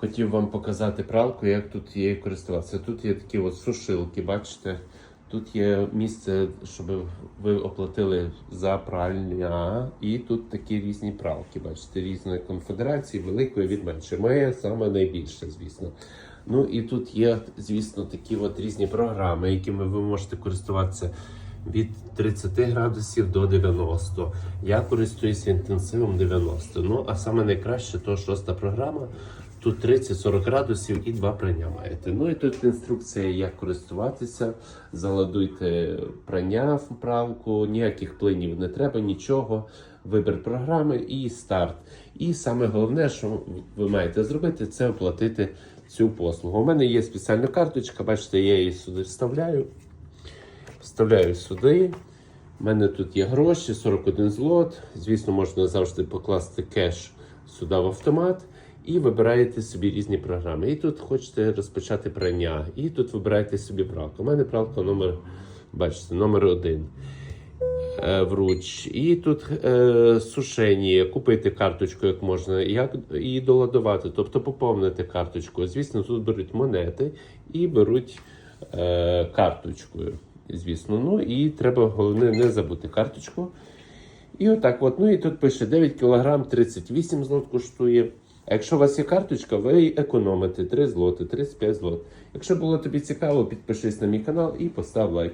Хотів вам показати пралку, як тут є користуватися. Тут є такі от сушилки, бачите. Тут є місце, щоб ви оплатили за пральня. І тут такі різні пралки, бачите, різної конфедерації, великої від меншої. Моя саме найбільша, звісно. Ну і тут є, звісно, такі от різні програми, якими ви можете користуватися від 30 градусів до 90. Я користуюся інтенсивом 90. Ну, а саме найкраще то шоста програма. Тут 30-40 градусів і два маєте. Ну і тут інструкція, як користуватися. Заладуйте прання в правку, ніяких плинів не треба, нічого. Вибір програми і старт. І саме головне, що ви маєте зробити, це оплатити цю послугу. У мене є спеціальна карточка, бачите, я її сюди вставляю. Вставляю сюди. У мене тут є гроші, 41 злот. Звісно, можна завжди покласти кеш сюди в автомат і вибираєте собі різні програми. І тут хочете розпочати прання, і тут вибираєте собі пралку. У мене пралка номер, бачите, номер один. е, Вруч. І тут е, сушені, купити карточку, як можна, як і доладувати, тобто поповнити карточку. Звісно, тут беруть монети і беруть е, карточкою. Звісно, ну і треба головне не забути карточку. І отак от. Ну і тут пише 9 кг 38 злот коштує. А якщо у вас є карточка, ви економите 3 злоти, 35 злот. Якщо було тобі цікаво, підпишись на мій канал і постав лайк.